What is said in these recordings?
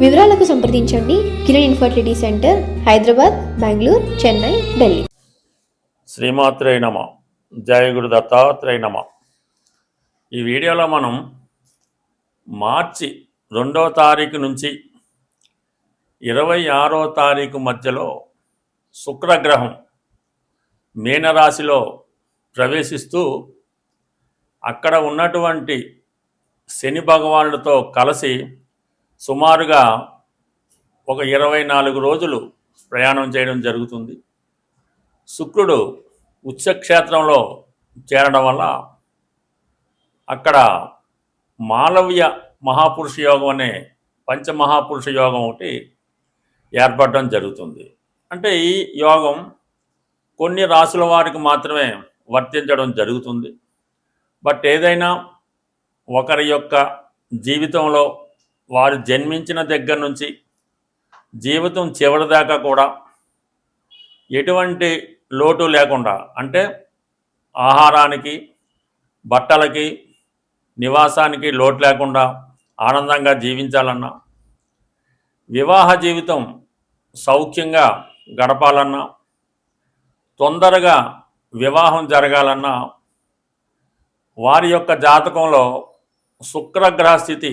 వివరాలకు సంప్రదించండి. Kiran infertility centre Hyderabad Bengaluru Chennai Delhi. శ్రీమాత్రే నమ. జయ గురు దత్తాత్రేయ నమ. ఈ వీడియోలో మనం మార్చి రెండవ తారీఖు నుంచి ఇరవై ఆరో తారీఖు మధ్యలో శుక్రగ్రహం మీనరాశిలో ప్రవేశిస్తూ అక్కడ ఉన్నటువంటి శని భగవానుడితో కలిసి సుమారుగా ఒక ఇరవై నాలుగు రోజులు ప్రయాణం చేయడం జరుగుతుంది. శుక్రుడు ఉచ్చక్షేత్రంలో చేరడం వల్ల అక్కడ మాలవ్య మహాపురుష యోగం అనే పంచమహాపురుష యోగం ఒకటి ఏర్పడడం జరుగుతుంది. అంటే ఈ యోగం కొన్ని రాసుల వారికి మాత్రమే వర్తించడం జరుగుతుంది. బట్ ఏదైనా ఒకరి యొక్క జీవితంలో వారు జన్మించిన దగ్గర నుంచి జీవితం చివరిదాకా కూడా ఎటువంటి లోటు లేకుండా అంటే ఆహారానికి బట్టలకి నివాసానికి లోటు లేకుండా ఆనందంగా జీవించాలన్నా వివాహ జీవితం సౌఖ్యంగా గడపాలన్నా తొందరగా వివాహం జరగాలన్నా వారి యొక్క జాతకంలో శుక్రగ్రహ స్థితి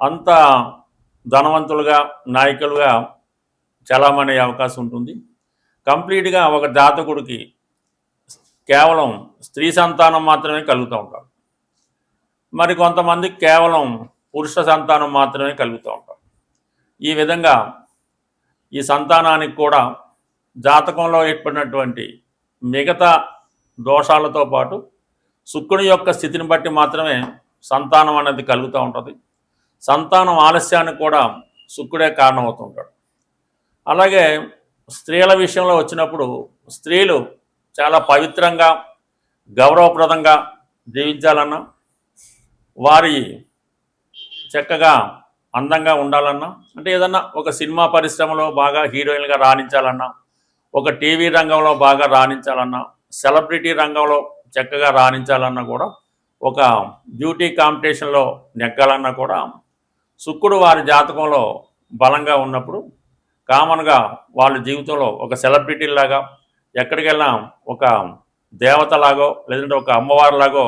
అంత ధనవంతులుగా నాయకులుగా చలామణి అవకాశం ఉంటుంది. కంప్లీట్గా ఒక జాతకుడికి కేవలం స్త్రీ సంతానం మాత్రమే కలుగుతూ ఉంటారు మరి కొంతమంది కేవలం పురుష సంతానం మాత్రమే కలుగుతూ ఉంటారు. ఈ విధంగా ఈ సంతానానికి కూడా జాతకంలో ఏర్పడినటువంటి మిగతా దోషాలతో పాటు శుక్రుని యొక్క స్థితిని బట్టి మాత్రమే సంతానం అనేది కలుగుతూ ఉంటుంది. సంతానం ఆలస్యానికి కూడా శుక్రుడే కారణమవుతుంటాడు. అలాగే స్త్రీల విషయంలో వచ్చినప్పుడు స్త్రీలు చాలా పవిత్రంగా గౌరవప్రదంగా జీవించాలన్నా వారి చక్కగా అందంగా ఉండాలన్నా అంటే ఏదన్నా ఒక సినిమా పరిశ్రమలో బాగా హీరోయిన్గా రాణించాలన్నా ఒక టీవీ రంగంలో బాగా రాణించాలన్నా సెలబ్రిటీ రంగంలో చక్కగా రాణించాలన్నా కూడా ఒక బ్యూటీ కాంపిటీషన్లో నెగ్గాలన్నా కూడా శుక్రుడు వారి జాతకంలో బలంగా ఉన్నప్పుడు కామన్గా వాళ్ళ జీవితంలో ఒక సెలబ్రిటీలాగా ఎక్కడికి వెళ్ళినా ఒక దేవతలాగో లేదంటే ఒక అమ్మవారిలాగో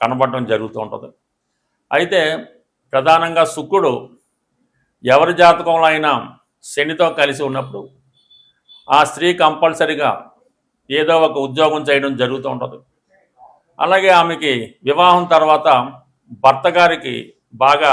కనబడడం జరుగుతూ ఉంటుంది. అయితే ప్రధానంగా శుక్రుడు ఎవరి జాతకంలో అయినా శనితో కలిసి ఉన్నప్పుడు ఆ స్త్రీ కంపల్సరిగా ఏదో ఒక ఉద్యోగం చేయడం జరుగుతూ ఉంటుంది. అలాగే ఆమెకి వివాహం తర్వాత భర్త గారికి బాగా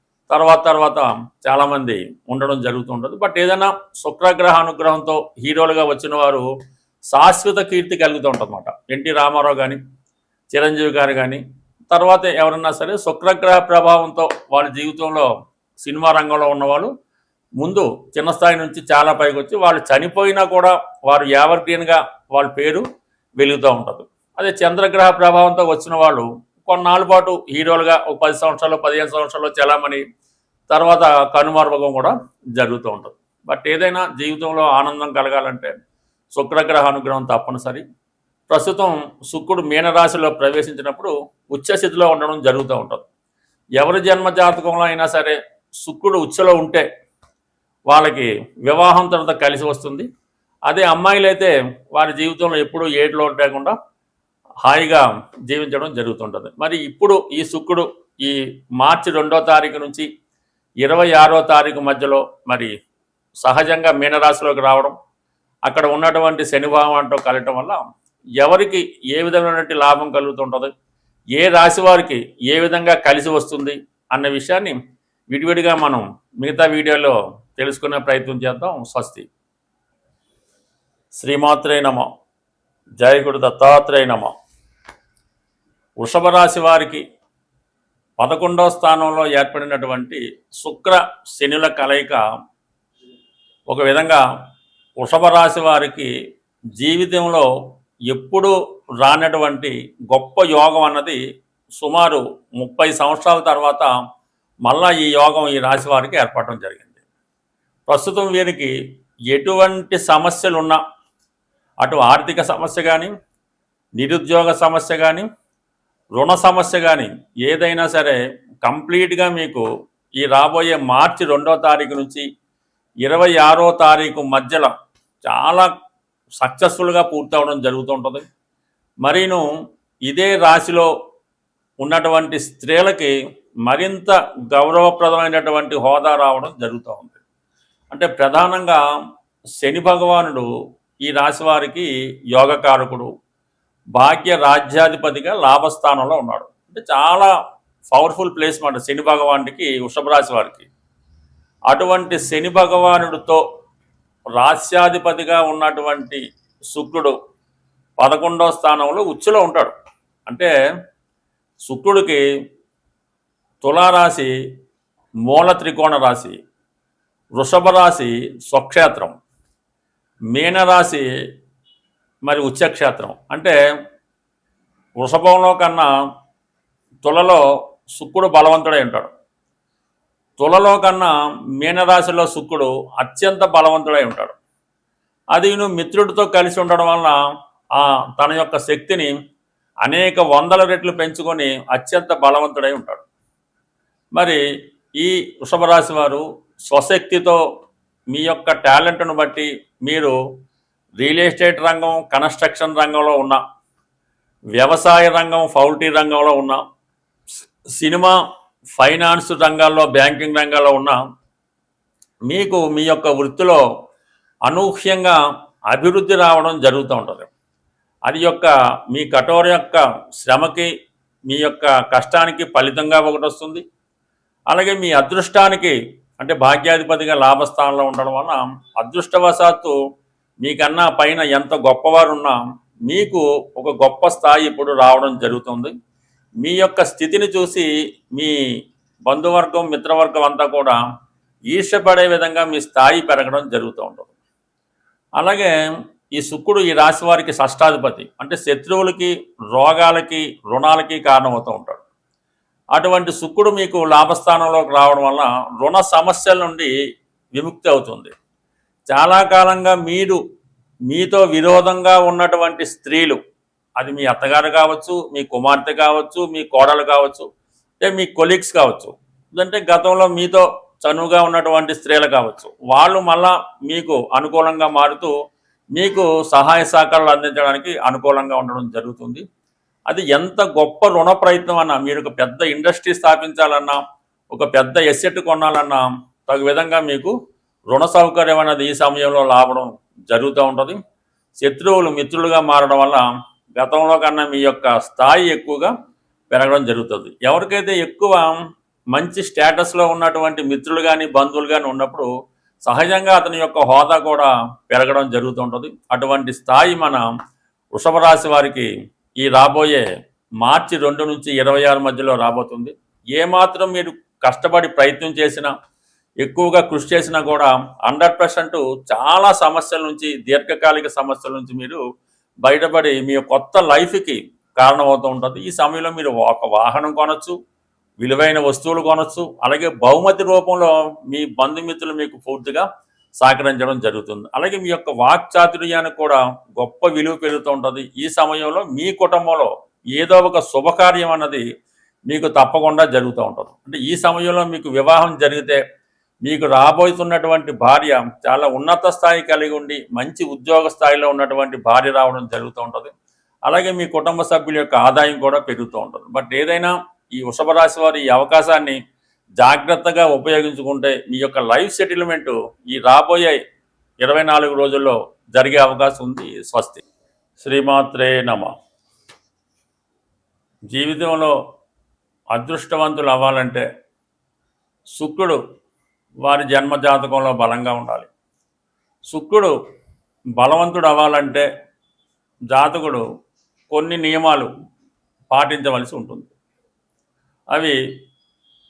తర్వాత తర్వాత చాలామంది ఉండడం జరుగుతుంటుంది. బట్ ఏదైనా శుక్రగ్రహ అనుగ్రహంతో హీరోలుగా వచ్చిన వారు శాశ్వత కీర్తి కలుగుతూ ఉంటుందన్నమాట ఎన్టీ రామారావు కానీ చిరంజీవి గారు కానీ తర్వాత ఎవరన్నా సరే శుక్రగ్రహ ప్రభావంతో వాళ్ళ జీవితంలో సినిమా రంగంలో ఉన్నవాళ్ళు ముందు చిన్న స్థాయి నుంచి చాలా పైకి వచ్చి వాళ్ళు చనిపోయినా కూడా వారు యావర్గ్రీన్గా వాళ్ళ పేరు వెలుగుతూ ఉంటుంది. అదే చంద్రగ్రహ ప్రభావంతో వచ్చిన వాళ్ళు కొన్నాళ్ళ పాటు హీరోలుగా ఒక పది సంవత్సరాలు పదిహేను సంవత్సరాలు చలామణి తర్వాత కనుమరుగం కూడా జరుగుతూ ఉంటుంది. బట్ ఏదైనా జీవితంలో ఆనందం కలగాలంటే శుక్రగ్రహ అనుగ్రహం తప్పనిసరి. ప్రస్తుతం శుక్రుడు మీనరాశిలో ప్రవేశించినప్పుడు ఉచ్చస్థితిలో ఉండడం జరుగుతూ ఉంటుంది. ఎవరి జన్మ జాతకంలో అయినా సరే శుక్రుడు ఉచ్చలో ఉంటే వాళ్ళకి వివాహం తర్వాత కలిసి వస్తుంది. అదే అమ్మాయిలైతే వారి జీవితంలో ఎప్పుడూ ఏడులో లేకుండా హాయిగా జీవించడం జరుగుతుంటుంది. మరి ఇప్పుడు ఈ శుక్రుడు ఈ మార్చి రెండో తారీఖు నుంచి ఇరవై ఆరో తారీఖు మధ్యలో మరి సహజంగా మీనరాశిలోకి రావడం అక్కడ ఉన్నటువంటి శనిభావంతో కలగటం వల్ల ఎవరికి ఏ విధమైనటువంటి లాభం కలుగుతుంటుంది ఏ రాశి వారికి ఏ విధంగా కలిసి వస్తుంది అన్న విషయాన్ని విడివిడిగా మనం మిగతా వీడియోలో తెలుసుకునే ప్రయత్నం చేద్దాం. స్వస్తి. శ్రీమాత్రే నమ. జయగుడు దత్తాత్రేయ నమ. వృషభ రాశి వారికి పదకొండవ స్థానంలో ఏర్పడినటువంటి శుక్ర శనుల కలయిక ఒక విధంగా వృషభ రాశి వారికి జీవితంలో ఎప్పుడూ రానటువంటి గొప్ప యోగం అన్నది సుమారు ముప్పై సంవత్సరాల తర్వాత మళ్ళా ఈ యోగం ఈ రాశి వారికి ఏర్పడటం జరిగింది. ప్రస్తుతం వీరికి ఎటువంటి సమస్యలు ఉన్నా అటు ఆర్థిక సమస్య కానీ నిరుద్యోగ సమస్య కానీ రుణ సమస్య కానీ ఏదైనా సరే కంప్లీట్గా మీకు ఈ రాబోయే మార్చి రెండో తారీఖు నుంచి ఇరవై ఆరో తారీఖు మధ్యలో చాలా సక్సెస్ఫుల్గా పూర్తవడం జరుగుతుంటుంది మరీను ఇదే రాశిలో ఉన్నటువంటి స్త్రీలకి మరింత గౌరవప్రదమైనటువంటి హోదా రావడం జరుగుతూ ఉంది. అంటే ప్రధానంగా శని భగవానుడు ఈ రాశి వారికి యోగకారకుడు భాగ్య రాజ్యాధిపతిగా లాభస్థానంలో ఉన్నాడు. అంటే చాలా పవర్ఫుల్ ప్లేస్ మాట శని భగవానుడికి వృషభ రాశి వారికి. అటువంటి శని భగవానుడితో రాస్యాధిపతిగా ఉన్నటువంటి శుక్రుడు పదకొండవ స్థానంలో ఉచ్చులో ఉంటాడు. అంటే శుక్రుడికి తులారాశి మూల త్రికోణ రాశి వృషభ రాశి స్వక్షేత్రం మీనరాశి మరి ఉచ్చక్షేత్రం. అంటే వృషభంలో కన్నా తులలో శుక్రుడు బలవంతుడై ఉంటాడు. తులలో కన్నా మీనరాశిలో శుక్రుడు అత్యంత బలవంతుడై ఉంటాడు. అది నువ్వు మిత్రుడితో కలిసి ఉండడం వలన ఆ తన యొక్క శక్తిని అనేక వందల రెట్లు పెంచుకొని అత్యంత బలవంతుడై ఉంటాడు. మరి ఈ వృషభ రాశి వారు స్వశక్తితో మీ యొక్క టాలెంట్ను బట్టి మీరు రియల్ ఎస్టేట్ రంగం కన్స్ట్రక్షన్ రంగంలో ఉన్న వ్యవసాయ రంగం పౌల్ట్రీ రంగంలో ఉన్న సినిమా ఫైనాన్స్ రంగాల్లో బ్యాంకింగ్ రంగాల్లో ఉన్న మీకు మీ యొక్క వృత్తిలో అనూహ్యంగా అభివృద్ధి రావడం జరుగుతూ ఉంటుంది. అది యొక్క మీ కఠోర యొక్క శ్రమకి మీ యొక్క కష్టానికి ఫలితంగా ఒకటి వస్తుంది. అలాగే మీ అదృష్టానికి అంటే భాగ్యాధిపతిగా లాభస్థానంలో ఉండడం వలన అదృష్టవశాత్తు మీకన్నా పైన ఎంత గొప్పవారున్నా మీకు ఒక గొప్ప స్థాయి ఇప్పుడు రావడం జరుగుతుంది. మీ యొక్క స్థితిని చూసి మీ బంధువర్గం మిత్రవర్గం అంతా కూడా ఈర్షపడే విధంగా మీ స్థాయి పెరగడం జరుగుతూ ఉంటుంది. అలాగే ఈ శుక్రుడు ఈ రాశి వారికి షష్టాధిపతి అంటే శత్రువులకి రోగాలకి రుణాలకి కారణమవుతూ ఉంటాడు. అటువంటి శుక్రుడు మీకు లాభస్థానంలోకి రావడం వల్ల రుణ సమస్యల నుండి విముక్తి అవుతుంది. చాలా కాలంగా మీరు మీతో విరోధంగా ఉన్నటువంటి స్త్రీలు అది మీ అత్తగారు కావచ్చు మీ కుమార్తె కావచ్చు మీ కోడలు కావచ్చు అంటే మీ కొలీగ్స్ కావచ్చు లేదంటే గతంలో మీతో చనువుగా ఉన్నటువంటి స్త్రీలు కావచ్చు వాళ్ళు మళ్ళా మీకు అనుకూలంగా మారుతూ మీకు సహాయ సహకారాలు అందించడానికి అనుకూలంగా ఉండడం జరుగుతుంది. అది ఎంత గొప్ప రుణ ప్రయత్నం అన్నా మీరు ఒక పెద్ద ఇండస్ట్రీ స్థాపించాలన్నా ఒక పెద్ద ఎసెట్ కొనాలన్నా తగు విధంగా మీకు రుణ సౌకర్యం అనేది ఈ సమయంలో లాభడం జరుగుతూ ఉంటుంది. శత్రువులు మిత్రులుగా మారడం వల్ల గతంలో కన్నా మీ యొక్క స్థాయి ఎక్కువగా పెరగడం జరుగుతుంది. ఎవరికైతే ఎక్కువ మంచి స్టేటస్లో ఉన్నటువంటి మిత్రులు కానీ బంధువులు కానీ ఉన్నప్పుడు సహజంగా అతని యొక్క హోదా కూడా పెరగడం జరుగుతుంటుంది అటువంటి స్థాయి మన వృషభ రాశి వారికి ఈ రాబోయే మార్చి రెండు నుంచి ఇరవై ఆరు మధ్యలో రాబోతుంది. ఏమాత్రం మీరు కష్టపడి ప్రయత్నం చేసినా ఎక్కువగా కృషి చేసినా కూడా హండ్రెడ్ పర్సెంట్ చాలా సమస్యల నుంచి దీర్ఘకాలిక సమస్యల నుంచి మీరు బయటపడి మీ కొత్త లైఫ్కి కారణమవుతూ ఉంటుంది. ఈ సమయంలో మీరు ఒక వాహనం కొనొచ్చు విలువైన వస్తువులు కొనొచ్చు అలాగే బహుమతి రూపంలో మీ బంధుమిత్రులు మీకు పూర్తిగా సహకరించడం జరుగుతుంది. అలాగే మీ యొక్క వాక్చాతుర్యానికి కూడా గొప్ప విలువ పెరుగుతూ ఉంటుంది. ఈ సమయంలో మీ కుటుంబంలో ఏదో ఒక శుభకార్యం అన్నది మీకు తప్పకుండా జరుగుతూ ఉంటుంది. అంటే ఈ సమయంలో మీకు వివాహం జరిగితే మీకు రాబోతున్నటువంటి భార్య చాలా ఉన్నత స్థాయి కలిగి ఉండి మంచి ఉద్యోగ స్థాయిలో ఉన్నటువంటి భార్య రావడం జరుగుతూ ఉంటుంది. అలాగే మీ కుటుంబ సభ్యుల యొక్క ఆదాయం కూడా పెరుగుతూ ఉంటుంది. బట్ ఏదైనా ఈ వృషభ రాశి వారి ఈ అవకాశాన్ని జాగ్రత్తగా ఉపయోగించుకుంటే మీ యొక్క లైఫ్ సెటిల్మెంట్ ఈ రాబోయే ఇరవై నాలుగు రోజుల్లో జరిగే అవకాశం ఉంది. స్వస్తి. శ్రీమాత్రే నమ. జీవితంలో అదృష్టవంతులు అవ్వాలంటే శుక్రుడు వారి జన్మ జాతకంలో బలంగా ఉండాలి. శుక్రుడు బలవంతుడు అవ్వాలంటే జాతకుడు కొన్ని నియమాలు పాటించవలసి ఉంటుంది. అవి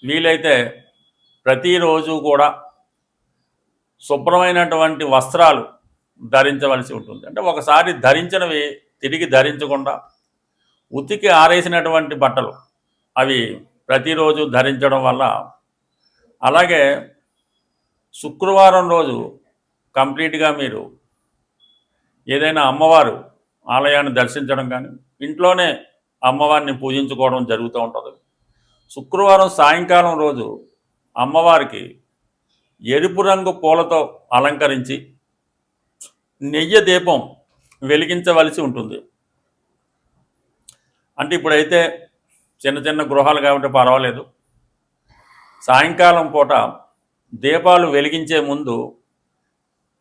వీలైతే ప్రతిరోజు కూడా శుభ్రమైనటువంటి వస్త్రాలు ధరించవలసి ఉంటుంది. అంటే ఒకసారి ధరించినవి తిరిగి ధరించకుండా ఉతికి ఆరేసినటువంటి బట్టలు అవి ప్రతిరోజు ధరించడం వల్ల అలాగే శుక్రవారం రోజు కంప్లీట్గా మీరు ఏదైనా అమ్మవారు ఆలయాన్ని దర్శించడం కానీ ఇంట్లోనే అమ్మవారిని పూజించుకోవడం జరుగుతూ ఉంటుంది. శుక్రవారం సాయంకాలం రోజు అమ్మవారికి ఎరుపు రంగు పూలతో అలంకరించి నెయ్యి దీపం వెలిగించవలసి ఉంటుంది. అంటే ఇప్పుడైతే చిన్న చిన్న గృహాలు కాబట్టి పర్వాలేదు. సాయంకాలం పూట దీపాలు వెలిగించే ముందు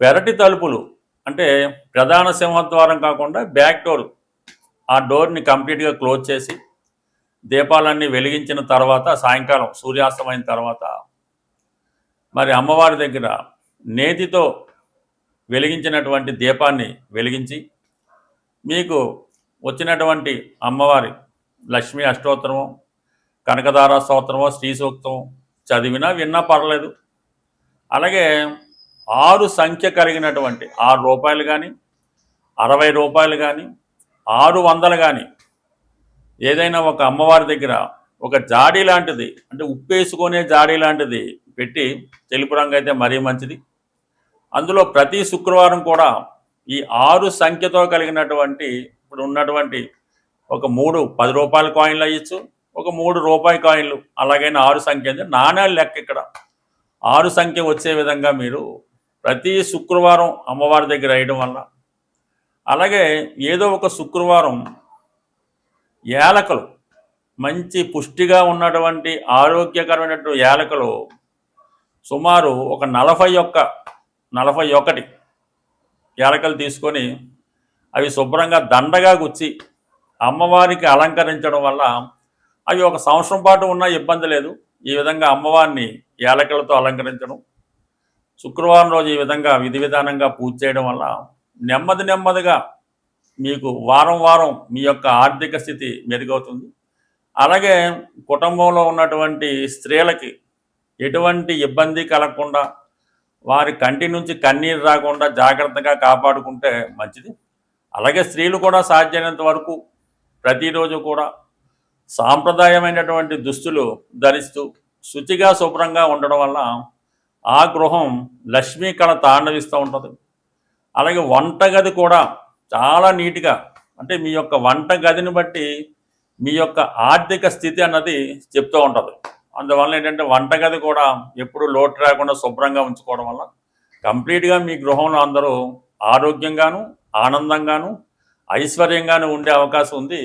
పెరటి తలుపులు అంటే ప్రధాన సింహద్వారం కాకుండా బ్యాక్ డోర్ ఆ డోర్ని కంప్లీట్గా క్లోజ్ చేసి దీపాలన్నీ వెలిగించిన తర్వాత సాయంకాలం సూర్యాస్తమైన తర్వాత మరి అమ్మవారి దగ్గర నేతితో వెలిగించినటువంటి దీపాన్ని వెలిగించి మీకు వచ్చినటువంటి అమ్మవారి లక్ష్మీ అష్టోత్తరము కనకదార స్తోత్రమో శ్రీ సూక్తం చదివినా విన్నా పర్లేదు. అలాగే ఆరు సంఖ్య కలిగినటువంటి ఆరు రూపాయలు కానీ అరవై రూపాయలు కానీ ఆరు వందలు కానీ ఏదైనా ఒక అమ్మవారి దగ్గర ఒక జాడీ లాంటిది అంటే ఉప్పేసుకునే జాడీ లాంటిది పెట్టి తెలుపు రంగు అయితే మరీ మంచిది. అందులో ప్రతి శుక్రవారం కూడా ఈ ఆరు సంఖ్యతో కలిగినటువంటి ఇప్పుడు ఉన్నటువంటి ఒక మూడు పది రూపాయల కాయిన్లు అయ్యచ్చు ఒక మూడు రూపాయి కాయిన్లు అలాగైనా ఆరు సంఖ్య అంటే నాణ్యాలు లెక్క ఇక్కడ. ఆరు సంఖ్య వచ్చే విధంగా మీరు ప్రతి శుక్రవారం అమ్మవారి దగ్గర వేయడం వల్ల. అలాగే ఏదో ఒక శుక్రవారం యాలకలు మంచి పుష్టిగా ఉన్నటువంటి ఆరోగ్యకరమైనటువంటి యాలకలు సుమారు ఒక నలభై ఒక్క నలభై ఒకటి యాలకలు తీసుకొని అవి శుభ్రంగా దండగా గుచ్చి అమ్మవారికి అలంకరించడం వల్ల అవి ఒక సంవత్సరం పాటు ఉన్నా ఇబ్బంది లేదు. ఈ విధంగా అమ్మవారిని యాలకలతో అలంకరించడం. శుక్రవారం రోజు ఈ విధంగా విధి విధానంగా పూజ చేయడం వల్ల నెమ్మది నెమ్మదిగా మీకు వారం వారం మీ యొక్క ఆర్థిక స్థితి మెరుగవుతుంది. అలాగే కుటుంబంలో ఉన్నటువంటి స్త్రీలకి ఎటువంటి ఇబ్బంది కలగకుండా వారి కంటి నుంచి కన్నీరు రాకుండా జాగ్రత్తగా కాపాడుకుంటే మంచిది. అలాగే స్త్రీలు కూడా సాధ్యమైనంత వరకు ప్రతిరోజు కూడా సాంప్రదాయమైనటువంటి దుస్తులు ధరిస్తూ శుచిగా శుభ్రంగా ఉండడం వల్ల ఆ గృహం లక్ష్మీ కళ తాండవిస్తూ ఉంటుంది. అలాగే వంటగది కూడా చాలా నీట్గా అంటే మీ యొక్క వంట గదిని బట్టి మీ యొక్క ఆర్థిక స్థితి అన్నది చెప్తూ ఉంటుంది. అందువల్ల ఏంటంటే వంటగది కూడా ఎప్పుడు లోటు రాకుండా శుభ్రంగా ఉంచుకోవడం వల్ల కంప్లీట్గా మీ గృహంలో అందరూ ఆరోగ్యంగాను ఆనందంగాను ఐశ్వర్యంగాను ఉండే అవకాశం ఉంది.